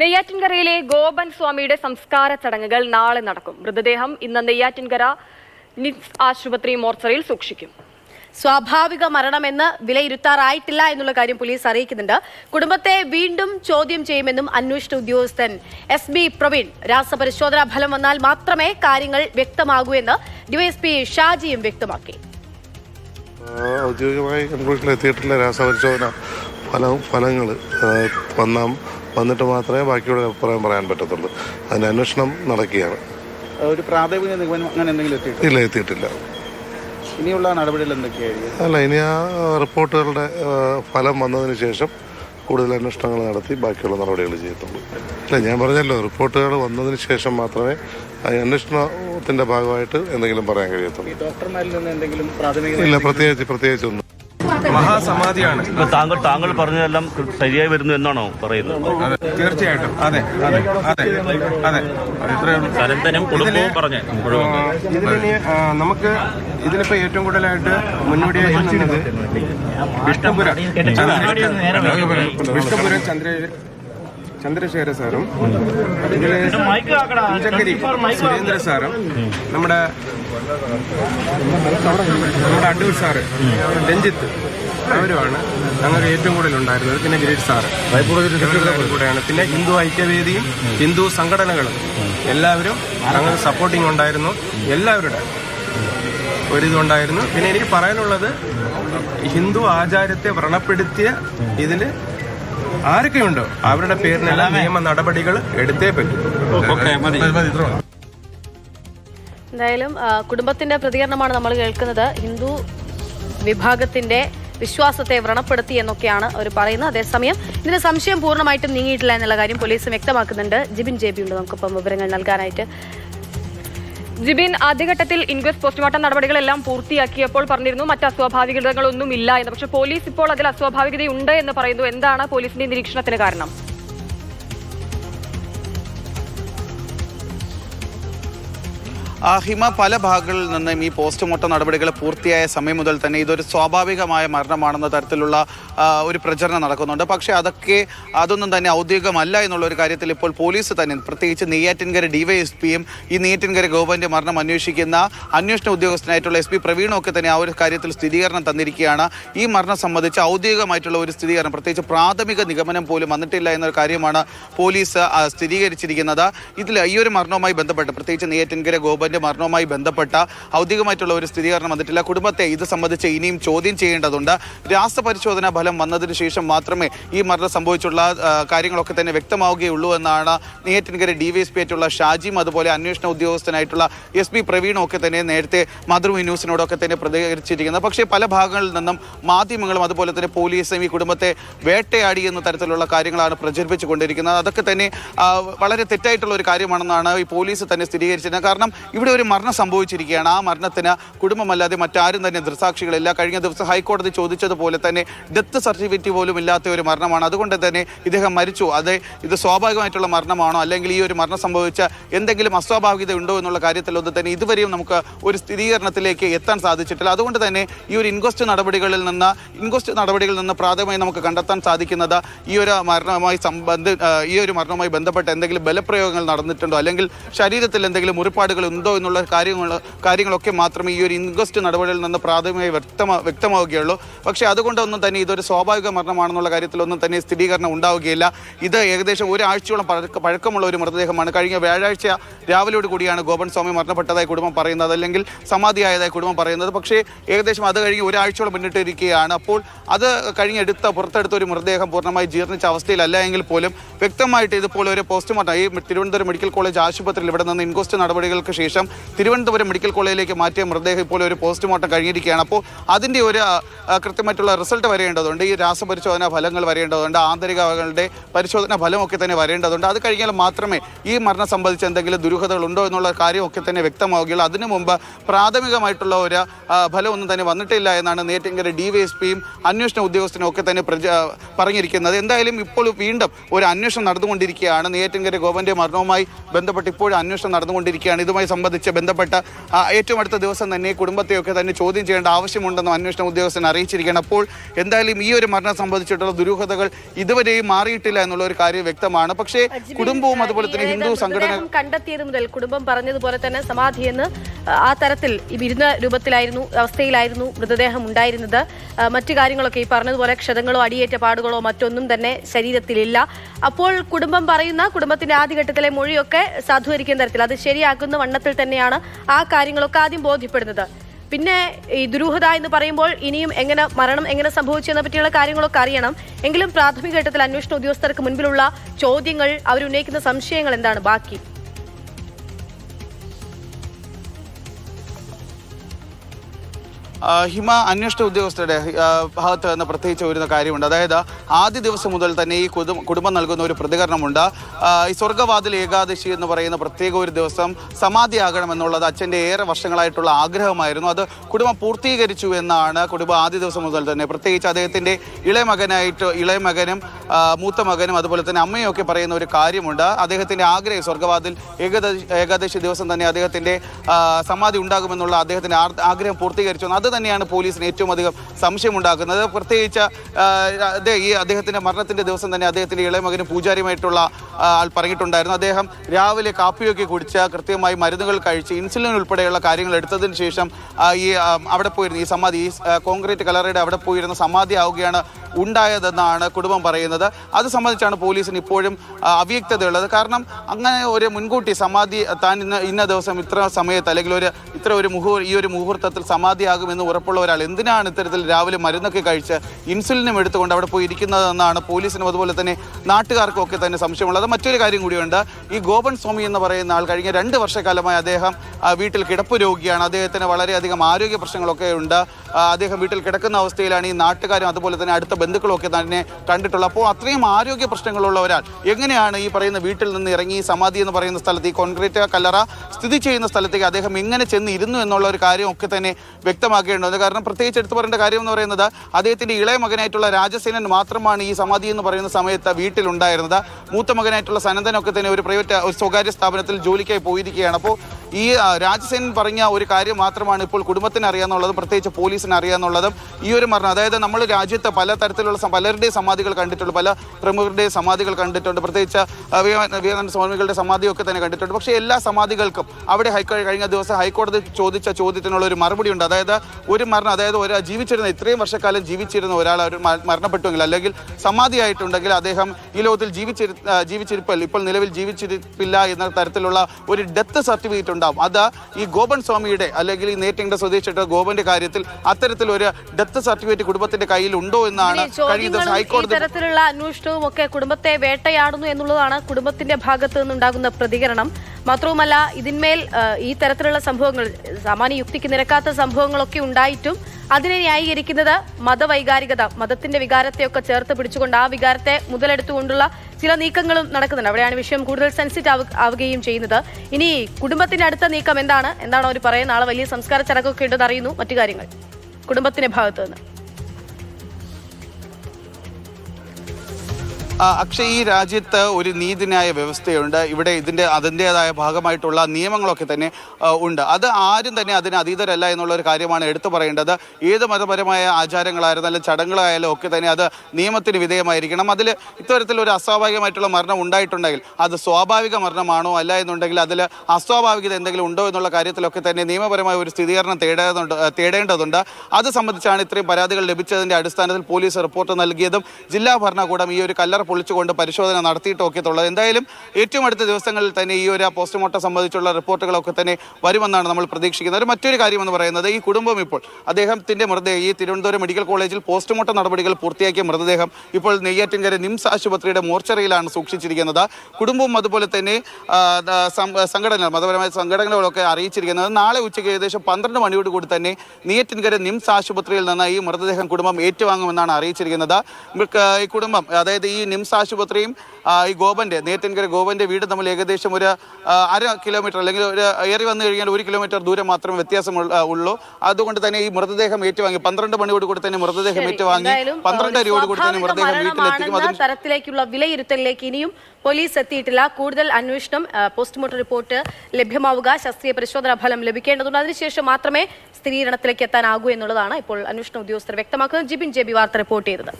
നെയ്യാറ്റിൻകരയിലെ ഗോപൻ സ്വാമിയുടെ സംസ്കാര ചടങ്ങുകൾ നാളെ നടക്കും. മൃതദേഹം ഇന്ന് നെയ്യാറ്റിൻകര നിസ് ആശുപത്രി മോർച്ചറിയിൽ സൂക്ഷിക്കും. സ്വാഭാവിക മരണമെന്ന് വിലയിരുത്താറായിട്ടില്ല എന്നുള്ള കാര്യം പോലീസ് അറിയിക്കുന്നുണ്ട്. കുടുംബത്തെ വീണ്ടും ചോദ്യം ചെയ്യുമെന്നും അന്വേഷണ ഉദ്യോഗസ്ഥൻ എസ് ബി പ്രവീൺ രാസപരിശോധനാ ഫലം വന്നാൽ മാത്രമേ കാര്യങ്ങൾ വ്യക്തമാകൂ എന്ന് ഡിവൈഎസ്പി ഷാജിയും വ്യക്തമാക്കി. ആ, ഔദ്യോഗികമായി കൺക്ലൂഷനിൽ എത്തിയിട്ടുള്ള രാസപരിശോധന ഫലം ഫലങ്ങൾ വന്ന വന്നിട്ട് മാത്രമേ ബാക്കിയുള്ള അഭിപ്രായം പറയാൻ പറ്റത്തുള്ളൂ. അതിന് അന്വേഷണം നടക്കുകയാണ്. ഒരു പ്രാഥമിക നിഗമനം അങ്ങനെ എന്തെങ്കിലും ഇല്ല എത്തിയിട്ടില്ല. ഇനിയുള്ള നടപടികൾ എന്തൊക്കെയായിരിക്കും? അല്ല ഇനി ആ റിപ്പോർട്ടുകളുടെ ഫലം വന്നതിന് ശേഷം കൂടുതൽ അന്വേഷണങ്ങൾ നടത്തി ബാക്കിയുള്ള നടപടികൾ ചെയ്യത്തുള്ളൂ. അല്ല ഞാൻ പറഞ്ഞല്ലോ റിപ്പോർട്ടുകൾ വന്നതിന് ശേഷം മാത്രമേ അന്വേഷണത്തിന്റെ ഭാഗമായിട്ട് എന്തെങ്കിലും പറയാൻ കഴിയത്തുള്ളൂ. ഡോക്ടർമാരിൽ നിന്ന് എന്തെങ്കിലും പ്രാഥമിക ഇല്ല പ്രത്യേകിച്ച് പ്രത്യേകിച്ചൊന്നും മഹാസമാധിയാണ്. ഇപ്പൊ താങ്കൾ താങ്കൾ പറഞ്ഞതെല്ലാം ശരിയായി വരുന്നു എന്നാണോ പറയുന്നത്? അതെ തീർച്ചയായിട്ടും. അതെ അതെ അതെ അതെ. ഉള്ളൂ. കുടുംബവും പറഞ്ഞു നമുക്ക് ഇതിലിപ്പോ ഏറ്റവും കൂടുതലായിട്ട് മുന്നോടിയായി വെച്ചിരുന്നത് വിഷ്ണുപുരം. വിഷ്ണുപുരം ചന്ദ്ര ചന്ദ്രശേഖര സാറും ഇതിൽ സുരേന്ദ്ര സാറും നമ്മുടെ നമ്മുടെ അടൂർ സാറ് രഞ്ജിത്ത് അവരുമാണ് ഞങ്ങൾക്ക് ഏറ്റവും കൂടുതൽ ഉണ്ടായിരുന്നത്. പിന്നെ ഗിരീഷ് സാറ്. കൂടെയാണ്. പിന്നെ ഹിന്ദു ഐക്യവേദിയും ഹിന്ദു സംഘടനകളും എല്ലാവരും ഞങ്ങൾക്ക് സപ്പോർട്ടിങ് ഉണ്ടായിരുന്നു. എല്ലാവരുടെ ഒരിതുണ്ടായിരുന്നു പിന്നെ എനിക്ക് പറയാനുള്ളത് ഹിന്ദു ആചാരത്തെ വ്രണപ്പെടുത്തിയ ഇതിൽ ആരൊക്കെയുണ്ടോ? അവരുടെ പേരിനെല്ലാം നിയമ നടപടികൾ എടുത്തേ പറ്റൂ. എന്തായാലും കുടുംബത്തിന്റെ പ്രതികരണമാണ് നമ്മൾ കേൾക്കുന്നത്. ഹിന്ദു വിഭാഗത്തിന്റെ വിശ്വാസത്തെ വ്രണപ്പെടുത്തി എന്നൊക്കെയാണ് അവർ പറയുന്നത്. അതേസമയം ഇതിന് സംശയം പൂർണമായിട്ടും നീങ്ങിയിട്ടില്ല എന്നുള്ള കാര്യം പോലീസ് വ്യക്തമാക്കുന്നുണ്ട്. ജിബിൻ ജെ ഉണ്ട്. നമുക്കിപ്പം വിവരങ്ങൾ നൽകാനായിട്ട്. ജിബിൻ ആദ്യഘട്ടത്തിൽ ഇൻക്വസ്റ്റ് പോസ്റ്റ്മോർട്ടം നടപടികളെല്ലാം പൂർത്തിയാക്കിയപ്പോൾ പറഞ്ഞിരുന്നു മറ്റ് അസ്വാഭാവികതകളൊന്നും ഇല്ല എന്ന്. പക്ഷേ പോലീസ് ഇപ്പോൾ അതിൽ അസ്വാഭാവികതയുണ്ട് എന്ന് പറയുന്നു. എന്താണ് പോലീസിന്റെ നിരീക്ഷണത്തിന് കാരണം? ഹിമ പല ഭാഗങ്ങളിൽ നിന്നും ഈ പോസ്റ്റ്മോർട്ടം നടപടികൾ പൂർത്തിയായ സമയം മുതൽ തന്നെ ഇതൊരു സ്വാഭാവികമായ മരണമാണെന്ന തരത്തിലുള്ള ഒരു പ്രചരണം നടക്കുന്നുണ്ട്. പക്ഷേ അതൊക്കെ അതൊന്നും തന്നെ ഔദ്യോഗികമല്ല എന്നുള്ള ഒരു കാര്യത്തിൽ ഇപ്പോൾ പോലീസ് തന്നെ പ്രത്യേകിച്ച് നെയ്യാറ്റിൻകര ഡിവൈഎസ്പിയും ഈ നെയ്യാറ്റിൻകര ഗോപന്റെ മരണം അന്വേഷിക്കുന്ന അന്വേഷണ ഉദ്യോഗസ്ഥനായിട്ടുള്ള എസ് പി പ്രവീണൊക്കെ തന്നെ ആ ഒരു കാര്യത്തിൽ സ്ഥിരീകരണം തന്നിരിക്കുകയാണ്. ഈ മരണം സംബന്ധിച്ച് ഔദ്യോഗികമായിട്ടുള്ള ഒരു സ്ഥിരീകരണം പ്രത്യേകിച്ച് പ്രാഥമിക നിഗമനം പോലും വന്നിട്ടില്ല എന്നൊരു കാര്യമാണ് പോലീസ് സ്ഥിരീകരിച്ചിരിക്കുന്നത്. ഇതിൽ ഈ ഒരു മരണവുമായി ബന്ധപ്പെട്ട് പ്രത്യേകിച്ച് നെയ്യാറ്റിൻകര ഗോപന്റെ മരണവുമായി ബന്ധപ്പെട്ട ഔദ്യോഗികമായിട്ടുള്ള ഒരു സ്ഥിരീകരണം വന്നിട്ടില്ല. കുടുംബത്തെ ഇത് സംബന്ധിച്ച് ഇനിയും ചോദ്യം ചെയ്യേണ്ടതുണ്ട്. രാസപരിശോധനാ ഫലം വന്നതിന് ശേഷം മാത്രമേ ഈ മരണം സംഭവിച്ചുള്ള കാര്യങ്ങളൊക്കെ തന്നെ വ്യക്തമാവുകയുള്ളൂ എന്നാണ് നെയ്യാറ്റിൻകര ഡിവൈഎസ്പി ആയിട്ടുള്ള ഷാജിയും അതുപോലെ അന്വേഷണ ഉദ്യോഗസ്ഥനായിട്ടുള്ള എസ് പി പ്രവീണും ഒക്കെ തന്നെ നേരത്തെ മാതൃഭൂമി ന്യൂസിനോടൊക്കെ തന്നെ പ്രതികരിച്ചിരിക്കുന്നത്. പക്ഷേ പല ഭാഗങ്ങളിൽ നിന്നും മാധ്യമങ്ങളും അതുപോലെ തന്നെ പോലീസും ഈ കുടുംബത്തെ വേട്ടയാടി എന്ന തരത്തിലുള്ള കാര്യങ്ങളാണ് പ്രചരിപ്പിച്ചുകൊണ്ടിരിക്കുന്നത്. അതൊക്കെ തന്നെ വളരെ തെറ്റായിട്ടുള്ള ഒരു കാര്യമാണെന്നാണ് ഈ പോലീസ് തന്നെ സ്ഥിരീകരിച്ചിരുന്നത് കാരണം ഇവിടെ ഒരു മരണം സംഭവിച്ചിരിക്കുകയാണ്. ആ മരണത്തിന് കുടുംബമല്ലാതെ മറ്റാരും തന്നെ ദൃസാക്ഷികളില്ല കഴിഞ്ഞ ദിവസം ഹൈക്കോടതി ചോദിച്ചതുപോലെ തന്നെ ഡെത്ത് സർട്ടിഫിക്കറ്റ് പോലും ഇല്ലാത്ത ഒരു മരണമാണ്. അതുകൊണ്ട് തന്നെ ഇദ്ദേഹം മരിച്ചു. അത് ഇത് സ്വാഭാവികമായിട്ടുള്ള മരണമാണോ? അല്ലെങ്കിൽ ഈ ഒരു മരണം സംഭവിച്ച എന്തെങ്കിലും അസ്വാഭാവികത ഉണ്ടോ എന്നുള്ള കാര്യത്തിലൊന്നും തന്നെ ഇതുവരെയും നമുക്ക് ഒരു സ്ഥിരീകരണത്തിലേക്ക് എത്താൻ സാധിച്ചിട്ടില്ല. അതുകൊണ്ട് തന്നെ ഈ ഒരു ഇൻക്വസ്റ്റ് നടപടികളിൽ നിന്ന് ഇൻക്വസ്റ്റ് നടപടികളിൽ നിന്ന് പ്രാഥമികമായി നമുക്ക് കണ്ടെത്താൻ സാധിക്കുന്നത് ഈ ഒരു മരണവുമായി സംബന്ധ ഈ ഒരു മരണവുമായി ബന്ധപ്പെട്ട് എന്തെങ്കിലും ബലപ്രയോഗങ്ങൾ നടന്നിട്ടുണ്ടോ? അല്ലെങ്കിൽ ശരീരത്തിൽ എന്തെങ്കിലും മുറിപ്പാടുകൾ ഉണ്ടോ എന്നുള്ള കാര്യങ്ങൾ കാര്യങ്ങളൊക്കെ മാത്രമേ ഈ ഒരു ഇൻക്വസ്റ്റ് നടപടിയിൽ നിന്ന് പ്രാഥമികമായി വ്യക്തമാ വ്യക്തമാവുകയുള്ളൂ. പക്ഷേ അതുകൊണ്ടൊന്നും തന്നെ ഇതൊരു സ്വാഭാവിക മരണമാണെന്നുള്ള കാര്യത്തിലൊന്നും തന്നെ സ്ഥിരീകരണം ഉണ്ടാവുകയില്ല. ഇത് ഏകദേശം ഒരാഴ്ചയോളം പഴക്ക പഴക്കമുള്ള ഒരു മൃതദേഹമാണ്. കഴിഞ്ഞ വ്യാഴാഴ്ച രാവിലെയോട് കൂടിയാണ് ഗോപൻ സ്വാമി മരണപ്പെട്ടതായി കുടുംബം പറയുന്നത് അല്ലെങ്കിൽ സമാധിയായതായി കുടുംബം പറയുന്നത്. പക്ഷേ ഏകദേശം അത് കഴിഞ്ഞ് ഒരാഴ്ചയോളം മുന്നിട്ടിരിക്കുകയാണ്. അപ്പോൾ അത് കഴിഞ്ഞെടുത്ത പുറത്തെടുത്ത ഒരു മൃതദേഹം പൂർണമായി ജീർണിച്ച അവസ്ഥയിലല്ല എങ്കിൽ പോലും വ്യക്തമായിട്ട് ഇതുപോലെ ഒരു പോസ്റ്റ്മോർട്ടം ഈ തിരുവനന്തപുരം മെഡിക്കൽ കോളേജ് ആശുപത്രിയിൽ ഇവിടെ നിന്ന് ഇൻക്വസ്റ്റ് നടപടികൾക്ക് ശേഷം തിരുവനന്തപുരം മെഡിക്കൽ കോളേജിലേക്ക് മാറ്റിയ മൃതദേഹം ഇപ്പോൾ ഒരു പോസ്റ്റ്മോർട്ടം കഴിഞ്ഞിരിക്കുകയാണ്. അപ്പോൾ അതിന്റെ ഒരു കൃത്യമായിട്ടുള്ള റിസൾട്ട് വരേണ്ടതുണ്ട്. ഈ രാസപരിശോധന ഫലങ്ങൾ വരേണ്ടതുണ്ട്. ആന്തരികങ്ങളുടെ പരിശോധന ഫലമൊക്കെ തന്നെ വരേണ്ടതുണ്ട്. അത് കഴിഞ്ഞാൽ മാത്രമേ ഈ മരണം സംബന്ധിച്ച് എന്തെങ്കിലും ദുരൂഹതകൾ ഉണ്ടോ എന്നുള്ള കാര്യമൊക്കെ തന്നെ വ്യക്തമാവുകയുള്ളൂ. അതിനു മുമ്പ് പ്രാഥമികമായിട്ടുള്ള ഒരു ഫലമൊന്നും തന്നെ വന്നിട്ടില്ല എന്നാണ് നേറ്റിങ്കര ഡി വൈ എസ് പിയും അന്വേഷണ ഉദ്യോഗസ്ഥനും ഒക്കെ തന്നെ പറഞ്ഞിരിക്കുന്നത്. എന്തായാലും ഇപ്പോൾ വീണ്ടും ഒരു അന്വേഷണം നടന്നുകൊണ്ടിരിക്കുകയാണ്. നെയ്യാറ്റിൻകര ഗോവന്റെ മരണവുമായി ബന്ധപ്പെട്ട് ഇപ്പോഴും അന്വേഷണം നടന്നുകൊണ്ടിരിക്കുകയാണ്. ഇതുമായി സംബന്ധിച്ച് സംബന്ധിച്ച് ബന്ധപ്പെട്ട് ഏറ്റവും അടുത്ത ദിവസം തന്നെ കുടുംബത്തെയൊക്കെ തന്നെ ചോദ്യം ചെയ്യേണ്ട ആവശ്യമുണ്ടെന്നും അന്വേഷണ ഉദ്യോഗസ്ഥൻ അറിയിച്ചിരിക്കുകയാണ്. അപ്പോൾ എന്തായാലും ഈ ഒരു മരണം സംബന്ധിച്ചിട്ടുള്ള ദുരൂഹതകൾ ഇതുവരെയും മാറിയിട്ടില്ല എന്നുള്ള ഒരു കാര്യം വ്യക്തമാണ്. പക്ഷേ കുടുംബവും അതുപോലെ തന്നെ ഹിന്ദു സംഘടന കണ്ടെത്തിയത് മുതൽ കുടുംബം പറഞ്ഞതുപോലെ തന്നെ സമാധി എന്ന് ആ തരത്തിൽ വിരുന്ന രൂപത്തിലായിരുന്നു അവസ്ഥയിലായിരുന്നു മൃതദേഹം ഉണ്ടായിരുന്നത്. മറ്റു കാര്യങ്ങളൊക്കെ ഈ പറഞ്ഞതുപോലെ ക്ഷതങ്ങളോ അടിയേറ്റ പാടുകളോ മറ്റൊന്നും തന്നെ ശരീരത്തിലില്ല. അപ്പോൾ കുടുംബം പറയുന്ന കുടുംബത്തിന്റെ ആദ്യഘട്ടത്തിലെ മൊഴിയൊക്കെ സാധൂകരിക്കുന്ന തരത്തിൽ അത് ശരിയാക്കുന്ന വണ്ണത്തിൽ തന്നെയാണ് ആ കാര്യങ്ങളൊക്കെ ആദ്യം ബോധ്യപ്പെടുന്നത്. പിന്നെ ഈ ദുരൂഹത എന്ന് പറയുമ്പോൾ ഇനിയും എങ്ങനെ മരണം എങ്ങനെ സംഭവിച്ചു എന്നതിനെ പറ്റിയുള്ള കാര്യങ്ങളൊക്കെ അറിയണം. എങ്കിലും പ്രാഥമിക ഘട്ടത്തിൽ അന്വേഷണ ഉദ്യോഗസ്ഥർക്ക് മുൻപിലുള്ള ചോദ്യങ്ങൾ അവരുന്നയിക്കുന്ന സംശയങ്ങൾ എന്താണ്? ബാക്കി. ഹിമ അന്വേഷണ ഉദ്യോഗസ്ഥരുടെ ഭാഗത്ത് നിന്ന് പ്രത്യേകിച്ച് വരുന്ന കാര്യമുണ്ട്. അതായത് ആദ്യ ദിവസം മുതൽ തന്നെ ഈ കുടുംബം നൽകുന്ന ഒരു പ്രതികരണമുണ്ട്. ഈ സ്വർഗവാതിൽ ഏകാദശി എന്ന് പറയുന്ന പ്രത്യേക ഒരു ദിവസം സമാധിയാകണമെന്നുള്ളത് അച്ഛന്റെ ഏറെ വർഷങ്ങളായിട്ടുള്ള ആഗ്രഹമായിരുന്നു. അത് കുടുംബം പൂർത്തീകരിച്ചു എന്നാണ് കുടുംബം ആദ്യ ദിവസം മുതൽ തന്നെ പ്രത്യേകിച്ച് അദ്ദേഹത്തിന്റെ ഇളയമകനായിട്ട് ഇളയമകനും ഇളയ മകനും മൂത്ത മകനും അതുപോലെ തന്നെ അമ്മയും ഒക്കെ പറയുന്ന ഒരു കാര്യമുണ്ട്. അദ്ദേഹത്തിന്റെ ആഗ്രഹം സ്വർഗവാതിൽ ഏകദശി ഏകാദശി ദിവസം തന്നെ അദ്ദേഹത്തിന്റെ സമാധി ഉണ്ടാകുമെന്നുള്ള അദ്ദേഹത്തിന്റെ ആഗ്രഹം പൂർത്തീകരിച്ചു. അത് തന്നെയാണ് പോലീസിന് ഏറ്റവും അധികം സംശയമുണ്ടാക്കുന്നത്. പ്രത്യേകിച്ച് ഈ അദ്ദേഹത്തിന്റെ മരണത്തിന്റെ ദിവസം തന്നെ അദ്ദേഹത്തിന്റെ ഇളയ മകന് പൂജാരിയുമായിട്ടുള്ള ആൾ പറഞ്ഞിട്ടുണ്ടായിരുന്നു. അദ്ദേഹം രാവിലെ കാപ്പിയൊക്കെ കുടിച്ച് കൃത്യമായി മരുന്നുകൾ കഴിച്ച് ഇൻസുലിൻ ഉൾപ്പെടെയുള്ള കാര്യങ്ങൾ എടുത്തതിന് ശേഷം ഈ അവിടെ പോയിരുന്ന. ഈ സമാധി ഈ കോൺക്രീറ്റ് കലറയുടെ അവിടെ പോയിരുന്ന സമാധി ആവുകയാണ് ഉണ്ടായതെന്നാണ് കുടുംബം പറയുന്നത്. അത് സംബന്ധിച്ചാണ് പോലീസിന് ഇപ്പോഴും അവ്യക്തതയുള്ളത്. കാരണം അങ്ങനെ ഒരു മുൻകൂട്ടി സമാധി താൻ ഇന്ന് ഇന്ന ദിവസം ഇത്ര സമയത്ത് അല്ലെങ്കിൽ ഒരു ഇത്ര ഒരു മുഹൂർ ഈ ഒരു മുഹൂർത്തത്തിൽ സമാധിയാകുമെന്ന് ഉറപ്പുള്ള ഒരാൾ. എന്തിനാണ് ഇത്തരത്തിൽ രാവിലെ മരുന്നൊക്കെ കഴിച്ച് ഇൻസുലിനും എടുത്തുകൊണ്ട് അവിടെ പോയി ഇരിക്കുന്നതെന്നാണ് പോലീസിനും അതുപോലെ തന്നെ നാട്ടുകാർക്കും ഒക്കെ തന്നെ സംശയമുള്ളത്. മറ്റൊരു കാര്യം കൂടിയുണ്ട്. ഈ ഗോപൻ സ്വാമി എന്ന് പറയുന്ന ആൾ കഴിഞ്ഞ രണ്ട് വർഷക്കാലമായി അദ്ദേഹം വീട്ടിൽ കിടപ്പ് രോഗിയാണ്. അദ്ദേഹത്തിന് വളരെയധികം ആരോഗ്യ പ്രശ്നങ്ങളൊക്കെ ഉണ്ട്. അദ്ദേഹം വീട്ടിൽ കിടക്കുന്ന അവസ്ഥയിലാണ് ഈ നാട്ടുകാരും അതുപോലെ തന്നെ അടുത്ത ബന്ധുക്കളും ഒക്കെ തന്നെ കണ്ടിട്ടുള്ളത്. അപ്പോൾ അത്രയും ആരോഗ്യ പ്രശ്നങ്ങളുള്ള ഒരാൾ എങ്ങനെയാണ് ഈ പറയുന്ന വീട്ടിൽ നിന്ന് ഇറങ്ങി സമാധി എന്ന് പറയുന്ന സ്ഥലത്ത് ഈ കോൺക്രീറ്റ് കല്ലറ സ്ഥിതി ചെയ്യുന്ന സ്ഥലത്തേക്ക് അദ്ദേഹം എങ്ങനെ ചെന്ന് ഇരുന്നു എന്നുള്ള ഒരു കാര്യം ഒക്കെ വ്യക്തമാക്കേണ്ടത് കാരണം പ്രത്യേകിച്ച് എടുത്തു പറയേണ്ട കാര്യം എന്ന് പറയുന്നത് അദ്ദേഹത്തിന്റെ ഇളയ മകനായിട്ടുള്ള രാജസേനൻ മാത്രമാണ് ഈ സമാധി എന്ന് പറയുന്ന സമയത്ത് വീട്ടിലുണ്ടായിരുന്നത്. മൂത്ത മകനായിട്ടുള്ള സനന്ദനൊക്കെ തന്നെ ഒരു പ്രൈവറ്റ് ഒരു സ്വകാര്യ സ്ഥാപനത്തിൽ ജോലിക്കായി പോയിരിക്കുകയാണ്. അപ്പോൾ ഈ രാജസേനൻ പറഞ്ഞ ഒരു കാര്യം മാത്രമാണ് ഇപ്പോൾ കുടുംബത്തിന് അറിയാന്നുള്ളതും പ്രത്യേകിച്ച് പോലീസിന് അറിയാന്നുള്ളതും ഈ ഒരു മരണം. അതായത് നമ്മൾ രാജ്യത്ത് പല തരത്തിലുള്ള പലരുടെയും സമാധികൾ കണ്ടിട്ടുണ്ട് പല പ്രമുഖരുടെയും സമാധികൾ കണ്ടിട്ടുണ്ട് പ്രത്യേകിച്ച് വിവേകാനന്ദ സ്വാമികളുടെ സമാധിയൊക്കെ തന്നെ കണ്ടിട്ടുണ്ട്. പക്ഷേ എല്ലാ സമാധികൾക്കും അവിടെ ഹൈക്കോടതി കഴിഞ്ഞ ദിവസം ഹൈക്കോടതി ചോദിച്ച ചോദ്യത്തിനുള്ള ഒരു മറുപടി ഉണ്ട്. അതായത് ഒരു മരണം അതായത് ഒരാൾ ജീവിച്ചിരുന്ന ഇത്രയും വർഷക്കാലം ജീവിച്ചിരുന്ന ഒരാൾ അവർ മരണപ്പെട്ടുവെങ്കിൽ അല്ലെങ്കിൽ സമാധിയായിട്ടുണ്ടെങ്കിൽ അദ്ദേഹം ഈ ലോകത്തിൽ ജീവിച്ചിരി ജീവിച്ചിരിപ്പില്ല ഇപ്പോൾ നിലവിൽ ജീവിച്ചിരിപ്പില്ല എന്ന തരത്തിലുള്ള ഒരു ഡെത്ത് സർട്ടിഫിക്കറ്റ് ഉണ്ടാവും. അത് ഈ ഗോപൻ സ്വാമിയുടെ അല്ലെങ്കിൽ ഈ നേറ്റിംഗ സ്വദേശിയുടെ ഗോപന്റെ കാര്യത്തിൽ അത്തരത്തിൽ ഒരു ഡെത്ത് സർട്ടിഫിക്കറ്റ് കുടുംബത്തിന്റെ കയ്യിൽ ഉണ്ടോ എന്നാണ് കഴിഞ്ഞ ദിവസം ഹൈക്കോടതി തരത്തിലുള്ള അന്വേഷണവും ഒക്കെ കുടുംബത്തെ വേട്ടയാടുന്നു എന്നുള്ളതാണ് കുടുംബത്തിന്റെ ഭാഗത്ത് നിന്നുണ്ടാകുന്ന പ്രതികരണം. മാത്രവുമല്ല ഇതിന്മേൽ ഈ തരത്തിലുള്ള സംഭവങ്ങൾ സാമാന്യ യുക്തിക്ക് നിരക്കാത്ത സംഭവങ്ങളൊക്കെ ഉണ്ടായിട്ടും അതിനെ ന്യായീകരിക്കുന്നത് മതവൈകാരികത മതത്തിന്റെ വികാരത്തെയൊക്കെ ചേർത്ത് പിടിച്ചുകൊണ്ട് ആ വികാരത്തെ മുതലെടുത്തുകൊണ്ടുള്ള ചില നീക്കങ്ങളും നടക്കുന്നുണ്ട്. അവിടെയാണ് വിഷയം കൂടുതൽ സെൻസിറ്റീവ് ആവുകയും ചെയ്യുന്നത്. ഇനി കുടുംബത്തിന്റെ അടുത്ത നീക്കം എന്താണ്? എന്താണ് അവർ പറയുന്നത്? നാളെ വലിയ സംസ്കാര ചടങ്ങൊക്കെ ഉണ്ടെന്ന് അറിയുന്നു. മറ്റു കാര്യങ്ങൾ. കുടുംബത്തിന്റെ ഭാഗത്ത് നിന്ന്. അക്ഷയ് ഈ രാജ്യത്ത് ഒരു നീതിന്യായ വ്യവസ്ഥയുണ്ട്. ഇവിടെ ഇതിന്റെ അതിന്റേതായ ഭാഗമായിട്ടുള്ള നിയമങ്ങളൊക്കെ തന്നെ ഉണ്ട്. അത് ആരും തന്നെ അതിന് അതീതരല്ല എന്നുള്ളൊരു കാര്യമാണ് എടുത്തു പറയേണ്ടത്. ഏത് മതപരമായ ആചാരങ്ങളായിരുന്നാലും ചടങ്ങുകളായാലും ഒക്കെ തന്നെ അത് നിയമത്തിന് വിധേയമായിരിക്കണം. അതിൽ ഇത്തരത്തിലൊരു അസ്വാഭാവികമായിട്ടുള്ള മരണം ഉണ്ടായിട്ടുണ്ടെങ്കിൽ അത് സ്വാഭാവിക മരണമാണോ അല്ല എന്നുണ്ടെങ്കിൽ അതിൽ അസ്വാഭാവികത എന്തെങ്കിലും ഉണ്ടോ എന്നുള്ള കാര്യത്തിലൊക്കെ തന്നെ നിയമപരമായ ഒരു സ്ഥിരീകരണം തേടേണ്ടതുണ്ട് തേടേണ്ടതുണ്ട്. അത് സംബന്ധിച്ചാണ് ഇത്രയും പരാതികൾ ലഭിച്ചതിന്റെ അടിസ്ഥാനത്തിൽ പോലീസ് റിപ്പോർട്ട് നൽകിയതും ജില്ലാ ഭരണകൂടം ഈ ഒരു കല്ലറ പൊളിച്ചുകൊണ്ട് പരിശോധന നടത്തിയിട്ടൊക്കെയുള്ളത് എന്തായാലും ഏറ്റവും അടുത്ത ദിവസങ്ങളിൽ തന്നെ ഈ ഒരു പോസ്റ്റ്മോർട്ടം സംബന്ധിച്ചുള്ള റിപ്പോർട്ടുകളൊക്കെ തന്നെ വരുമെന്നാണ് നമ്മൾ പ്രതീക്ഷിക്കുന്നത്. ഒരു മറ്റൊരു കാര്യം എന്ന് പറയുന്നത് ഈ കുടുംബം ഇപ്പോൾ അദ്ദേഹത്തിന്റെ മൃതദേഹം ഈ തിരുവനന്തപുരം മെഡിക്കൽ കോളേജിൽ പോസ്റ്റ്മോർട്ടം നടപടികൾ പൂർത്തിയാക്കിയ മൃതദേഹം ഇപ്പോൾ നെയ്യാറ്റിൻകര നിംസ് ആശുപത്രിയുടെ മോർച്ചറിയിലാണ് സൂക്ഷിച്ചിരിക്കുന്നത്. കുടുംബവും അതുപോലെ തന്നെ സംഘടനകൾ മതപരമായ സംഘടനകളൊക്കെ അറിയിച്ചിരിക്കുന്നത്. നാളെ ഉച്ചയ്ക്ക് ഏകദേശം പന്ത്രണ്ട് മണിയോട് കൂടി തന്നെ നെയ്യാറ്റിൻകര നിംസ് ആശുപത്രിയിൽ നിന്ന് ഈ മൃതദേഹം കുടുംബം ഏറ്റുവാങ്ങുമെന്നാണ് അറിയിച്ചിരിക്കുന്നത്. ഈ കുടുംബം അതായത് ഈ നിംസ് ആശുപത്രിയും ഈ ഗോപന്റെ നേറ്റൻകര ഗോപന്റെ വീട് തമ്മിൽ ഏകദേശം ഒരു അര കിലോമീറ്റർ അല്ലെങ്കിൽ ഒരു ഏറി വന്നു കഴിഞ്ഞാൽ ഒരു കിലോമീറ്റർ ദൂരം മാത്രം വ്യത്യാസം ഉള്ളൂ. അതുകൊണ്ട് തന്നെ ഈ മൃതദേഹം ഏറ്റുവാങ്ങി പന്ത്രണ്ട് മണിയോട് കൂടി തന്നെ മൃതദേഹം ഏറ്റുവാങ്ങി പന്ത്രണ്ട് അരിയോട് കൂടി തന്നെ മൃതദേഹം വീട്ടിലെത്തിക്കും. അതിന് തരത്തിലേക്കുള്ള വിലയിരുത്തലിലേക്ക് ഇനിയും പോലീസ് എത്തിയിട്ടില്ല. കൂടുതൽ അന്വേഷണം പോസ്റ്റ്മോർട്ടം റിപ്പോർട്ട് ലഭ്യമാവുക ശാസ്ത്രീയ പരിശോധനാ ഫലം ലഭിക്കേണ്ടതുണ്ട്. അതിനുശേഷം മാത്രമേ സ്ഥിരീകരണത്തിലേക്ക് എത്താനാകൂ എന്നുള്ളതാണ് ഇപ്പോൾ അന്വേഷണ ഉദ്യോഗസ്ഥർ വ്യക്തമാക്കുന്നത്. ജിബിൻ ജെബി വാർത്ത റിപ്പോർട്ട് ചെയ്തത്.